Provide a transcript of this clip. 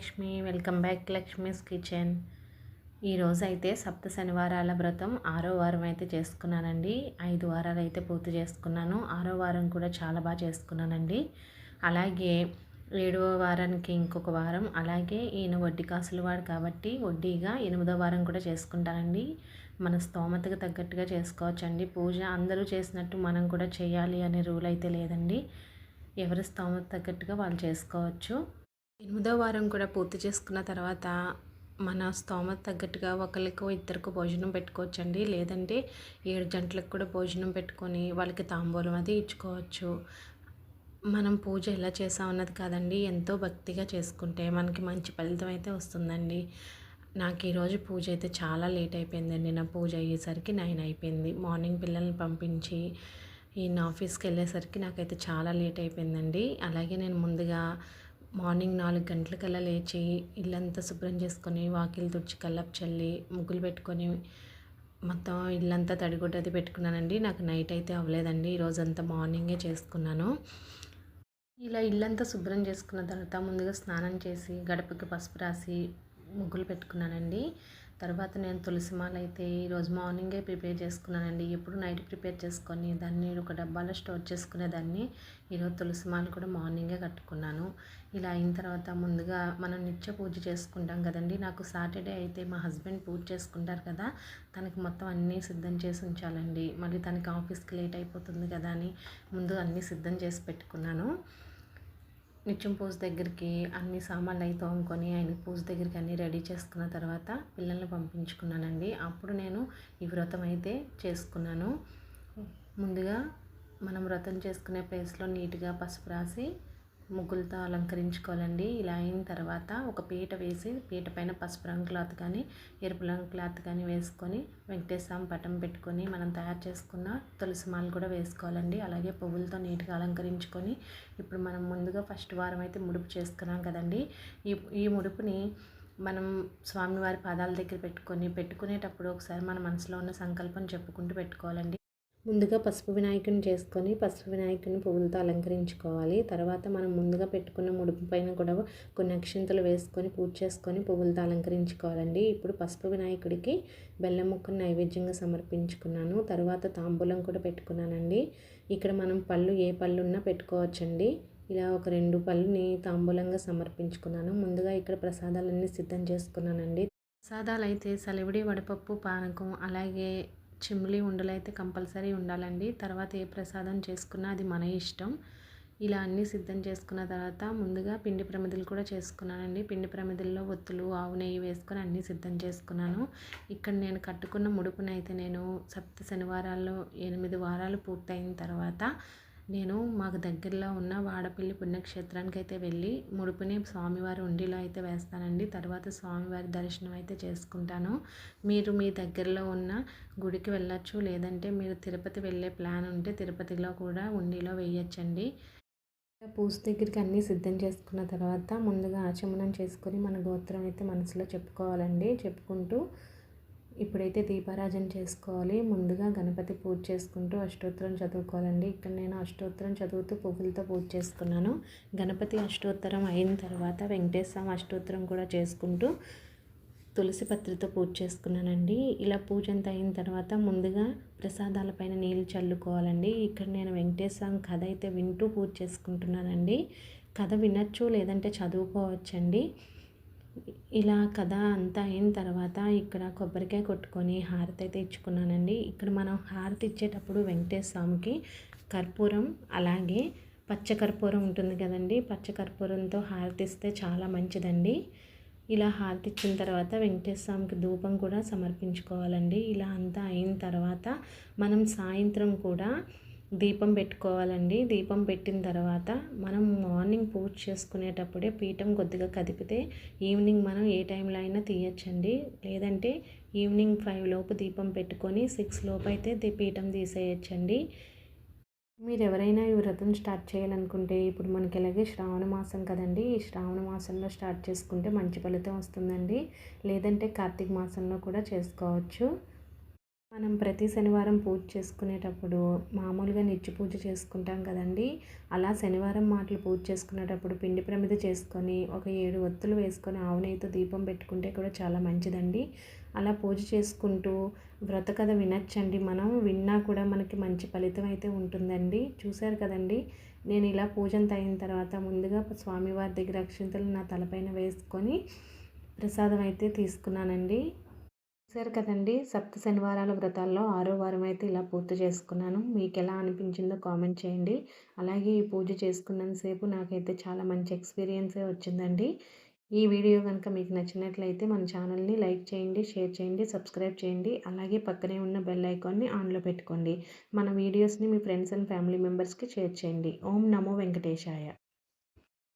Lakshmi welcome back Lakshmi's kitchen. ఈరోజు అయితే సప్త శనివారాల వ్రతం. ఆరో వారం అయితే చేసుకున్నానండి. ఐదు వారాలు అయితే పూర్తి చేసుకున్నాను. ఆరో వారం కూడా చాలా బాగా చేసుకున్నానండి. అలాగే ఏడవ వారానికి ఇంకొక వారం. అలాగే ఈయన వడ్డీ కాసులు వాడు కాబట్టి వడ్డీగా ఎనిమిదో వారం కూడా చేసుకుంటానండి. మన స్తోమతకు తగ్గట్టుగా చేసుకోవచ్చండి. పూజ అందరూ చేసినట్టు మనం కూడా చేయాలి అనే రూల్ అయితే లేదండి. ఎవరి స్తోమత తగ్గట్టుగా వాళ్ళు చేసుకోవచ్చు. ఎనిమిదో వారం కూడా పూర్తి చేసుకున్న తర్వాత మన స్తోమత తగ్గట్టుగా ఒకరికి ఇద్దరికి భోజనం పెట్టుకోవచ్చండి. లేదంటే ఏడు జంటలకు కూడా భోజనం పెట్టుకొని వాళ్ళకి తాంబూలం అది ఇచ్చుకోవచ్చు. మనం పూజ ఎలా చేసామన్నది కాదండి ఎంతో భక్తిగా చేసుకుంటే మనకి మంచి ఫలితం అయితే వస్తుందండి. నాకు ఈరోజు పూజ అయితే చాలా లేట్ అయిపోయిందండి. నా పూజ అయ్యేసరికి నైన్ అయిపోయింది. మార్నింగ్ పిల్లల్ని పంపించి ఈయన ఆఫీస్కి వెళ్ళేసరికి నాకైతే చాలా లేట్ అయిపోయిందండి. అలాగే నేను ముందుగా మార్నింగ్ నాలుగు గంటలకల్లా లేచి ఇల్లంతా శుభ్రం చేసుకొని వాకిలు తుడిచి కల్లపు చల్లి ముగ్గులు పెట్టుకొని మొత్తం ఇల్లంతా తడిగుడ్డది పెట్టుకున్నానండి. నాకు నైట్ అయితే అవ్వలేదండి. ఈరోజంతా మార్నింగే చేసుకున్నాను. ఇలా ఇల్లంతా శుభ్రం చేసుకున్న తర్వాత ముందుగా స్నానం చేసి గడపకి పసుపు రాసి ముగ్గులు పెట్టుకున్నానండి. తర్వాత నేను తులసి మాల అయితే ఈరోజు మార్నింగే ప్రిపేర్ చేసుకున్నానండి. ఎప్పుడు నైట్ ప్రిపేర్ చేసుకొని దాన్ని ఒక డబ్బాలో స్టోర్ చేసుకునేదాన్ని ఈరోజు తులసి మాల కూడా మార్నింగే కట్టుకున్నాను. ఇలా అయిన తర్వాత ముందుగా మనం నిత్య పూజ చేసుకుంటాం కదండి. నాకు సాటర్డే అయితే మా హస్బెండ్ పూజ చేసుకుంటారు కదా తనకి మొత్తం అన్నీ సిద్ధం చేసి ఉంచాలండి. మళ్ళీ తనకి ఆఫీస్కి లేట్ అయిపోతుంది కదా అని ముందు అన్నీ సిద్ధం చేసి పెట్టుకున్నాను. నిత్యం పూజ దగ్గరికి అన్ని సామాన్లు అయితే తోముకొని ఆయన పూజ దగ్గరికి అన్నీ రెడీ చేసుకున్న తర్వాత పిల్లల్ని పంపించుకున్నానండి. అప్పుడు నేను ఈ వ్రతం అయితే చేసుకున్నాను. ముందుగా మనం వ్రతం చేసుకునే ప్లేస్లో నీట్గా పసుపు రాసి ముగ్గులతో అలంకరించుకోవాలండి. ఇలా అయిన తర్వాత ఒక పీట వేసి పీట పైన పసుపు రంగు క్లాత్ కానీ ఎరుపు రంగు క్లాత్ కానీ వేసుకొని వెంకటేశ్వరం పటం పెట్టుకొని మనం తయారు చేసుకున్న తులసి మాల కూడా వేసుకోవాలండి. అలాగే పువ్వులతో నీట్గా అలంకరించుకొని ఇప్పుడు మనం ముందుగా ఫస్ట్ వారం అయితే ముడుపు చేసుకున్నాం కదండి. ఈ ఈ ముడుపుని మనం స్వామివారి పాదాల దగ్గర పెట్టుకొని పెట్టుకునేటప్పుడు ఒకసారి మన మనసులో ఉన్న సంకల్పం చెప్పుకుంటూ పెట్టుకోవాలండి. ముందుగా పసుపు వినాయకుని చేసుకొని పసుపు వినాయకుని పువ్వులతో అలంకరించుకోవాలి. తర్వాత మనం ముందుగా పెట్టుకున్న ముడుపు పైన కూడా కొన్ని అక్షింతలు వేసుకొని పూజ చేసుకొని పువ్వులతో అలంకరించుకోవాలండి. ఇప్పుడు పసుపు వినాయకుడికి బెల్లం ముక్కను నైవేద్యంగా సమర్పించుకున్నాను. తర్వాత తాంబూలం కూడా పెట్టుకున్నానండి. ఇక్కడ మనం పళ్ళు ఏ పళ్ళు ఉన్నా పెట్టుకోవచ్చండి. ఇలా ఒక రెండు పళ్ళుని తాంబూలంగా సమర్పించుకున్నాను. ముందుగా ఇక్కడ ప్రసాదాలన్నీ సిద్ధం చేసుకున్నానండి. ప్రసాదాలు అయితే సలివిడి వడపప్పు పానకం అలాగే చిమ్లీ ఉండలు అయితే కంపల్సరీ ఉండాలండి. తర్వాత ఏ ప్రసాదం చేసుకున్నా అది మన ఇష్టం. ఇలా అన్నీ సిద్ధం చేసుకున్న తర్వాత ముందుగా పిండి ప్రమిదలు కూడా చేసుకున్నానండి. పిండి ప్రమిదల్లో ఒత్తులు ఆవు నెయ్యి వేసుకొని అన్నీ సిద్ధం చేసుకున్నాను. ఇక్కడ నేను కట్టుకున్న ముడుపునైతే నేను సప్త శనివారాల్లో ఎనిమిది వారాలు పూర్తయిన తర్వాత నేను మాకు దగ్గరలో ఉన్న వాడపల్లి పుణ్యక్షేత్రానికి అయితే వెళ్ళి ముడుపుని స్వామివారి ఉండిలో అయితే వేస్తానండి. తర్వాత స్వామివారి దర్శనం అయితే చేసుకుంటాను. మీరు మీ దగ్గరలో ఉన్న గుడికి వెళ్ళచ్చు లేదంటే మీరు తిరుపతి వెళ్ళే ప్లాన్ ఉంటే తిరుపతిలో కూడా ఉండిలో వేయచ్చండి. పూజ దగ్గరికి అన్నీ సిద్ధం చేసుకున్న తర్వాత ముందుగా ఆచమనం చేసుకొని మన గోత్రం అయితే మనసులో చెప్పుకోవాలండి. చెప్పుకుంటూ ఇప్పుడైతే దీపారాజన చేసుకోవాలి. ముందుగా గణపతి పూజ చేసుకుంటూ అష్టోత్తరం చదువుకోవాలండి. ఇక్కడ నేను అష్టోత్తరం చదువుతూ పువ్వులతో పూజ చేసుకున్నాను. గణపతి అష్టోత్తరం అయిన తర్వాత వెంకటేశ్వర అష్టోత్తరం కూడా చేసుకుంటూ తులసి పత్రితో పూజ చేసుకున్నానండి. ఇలా పూజ అంతా అయిన తర్వాత ముందుగా ప్రసాదాలపైన నీళ్ళు చల్లుకోవాలండి. ఇక్కడ నేను వెంకటేశ్వర కథ అయితే వింటూ పూజ చేసుకుంటున్నానండి. కథ వినొచ్చు లేదంటే చదువుకోవచ్చండి. ఇలా కథ అంతా అయిన తర్వాత ఇక్కడ కొబ్బరికాయ కొట్టుకొని హారతి అయితే ఇచ్చుకున్నానండి. ఇక్కడ మనం హారతి ఇచ్చేటప్పుడు వెంకటేశ్వర స్వామికి కర్పూరం అలాగే పచ్చకర్పూరం ఉంటుంది కదండి. పచ్చకర్పూరంతో హారతిస్తే చాలా మంచిదండి. ఇలా హారతి ఇచ్చిన తర్వాత వెంకటేశ్వర స్వామికి ధూపం కూడా సమర్పించుకోవాలండి. ఇలా అంతా అయిన తర్వాత మనం సాయంత్రం కూడా దీపం పెట్టుకోవాలండి. దీపం పెట్టిన తర్వాత మనం మార్నింగ్ పూజ చేసుకునేటప్పుడే పీఠం కొద్దిగా కదిపితే ఈవినింగ్ మనం ఏ టైంలో అయినా తీయచ్చండి. లేదంటే ఈవినింగ్ ఫైవ్ లోపు దీపం పెట్టుకొని సిక్స్ లోపు అయితే పీఠం తీసేయచ్చండి. మీరు ఎవరైనా ఈ వ్రతం స్టార్ట్ చేయాలనుకుంటే ఇప్పుడు మనకి ఎలాగే శ్రావణ మాసం కదండి. ఈ శ్రావణ మాసంలో స్టార్ట్ చేసుకుంటే మంచి ఫలితం వస్తుందండి. లేదంటే కార్తీక మాసంలో కూడా చేసుకోవచ్చు. మనం ప్రతి శనివారం పూజ చేసుకునేటప్పుడు మామూలుగా నిత్య పూజ చేసుకుంటాం కదండి. అలా శనివారం మాటలు పూజ చేసుకునేటప్పుడు పిండి ప్రమిద చేసుకొని ఒక ఏడు ఒత్తులు వేసుకొని ఆవునైతే దీపం పెట్టుకుంటే కూడా చాలా మంచిదండి. అలా పూజ చేసుకుంటూ వ్రత కథ వినొచ్చండి. మనం విన్నా కూడా మనకి మంచి ఫలితం అయితే ఉంటుందండి. చూశారు కదండి. నేను ఇలా పూజంత అయిన తర్వాత ముందుగా స్వామివారి దగ్గర అక్షింతలు నా తలపైన వేసుకొని ప్రసాదం అయితే తీసుకున్నానండి. చూసారు కదండి. సప్త శనివారాల వ్రతాల్లో ఆరో వారం అయితే ఇలా పూర్తి చేసుకున్నాను. మీకు ఎలా అనిపించిందో కామెంట్ చేయండి. అలాగే ఈ పూజ చేసుకున్నంతసేపు నాకైతే చాలా మంచి ఎక్స్పీరియన్సే వచ్చిందండి. ఈ వీడియో కనుక మీకు నచ్చినట్లయితే మన ఛానల్ని లైక్ చేయండి షేర్ చేయండి సబ్స్క్రైబ్ చేయండి. అలాగే పక్కనే ఉన్న బెల్ ఐకాన్ని ఆన్లో పెట్టుకోండి. మన వీడియోస్ని మీ ఫ్రెండ్స్ అండ్ ఫ్యామిలీ మెంబర్స్కి షేర్ చేయండి. ఓం నమో వెంకటేశాయ.